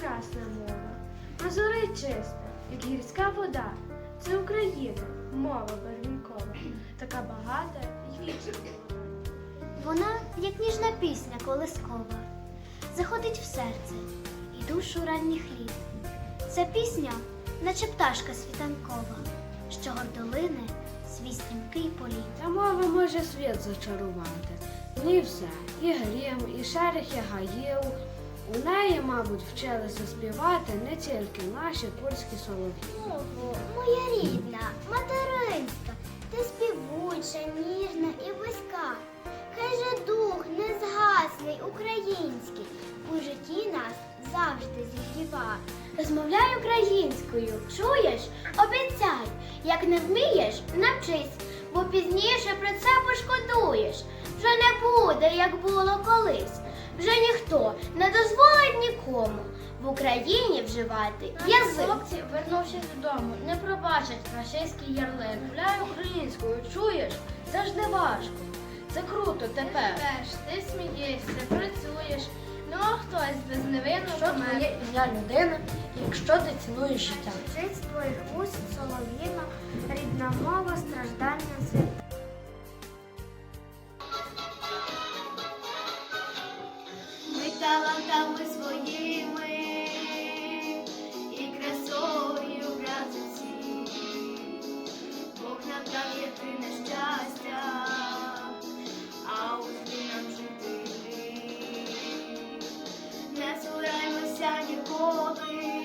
прекрасна мова. Прозора й чиста, як гірська вода. Це Україна, мова барвінкова, така багата й вічна. Вона, як ніжна пісня колискова, заходить в серце і душу ранніх літ. Ця пісня, наче пташка світанкова, що гордолине свій стрімкий політ. Та мова може світ зачарувати. В ній все, і грім, і шерехи гаїв. У неї, мабуть, вчилися співати не тільки наші польські солов'ї. Ого, моя рідна, материнська, ти співуча, ніжна і близька. Хай же дух незгасний український у житті нас завжди зігріва. Розмовляй українською, чуєш? Обіцяй, як не вмієш, навчись, бо пізніше про це пошкодуєш. Вже не буде, як було колись. Вже ніхто не дозволить нікому в Україні вживати язик. хлопці, вернувшись додому, не пробачать рашистський ярлик. Гуляй українською, чуєш? Це ж не важко. Це круто тепер. Теж, ти смієшся, працюєш. Ну а хтось безневинно Що твоє ім'я людина, якщо ти цінуєш життя? Вчить з твоїх уст солов'їна, рідна мова, страждання свята. Талантами своїми і красою разом всі. Бог нам дав єдине щастя, а у нам жити. Не цураймося ніколи,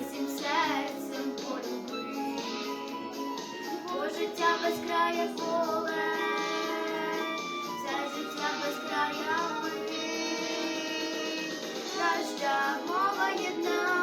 усім серцем полюби. Бо життя без края поле, Краща мова єдна,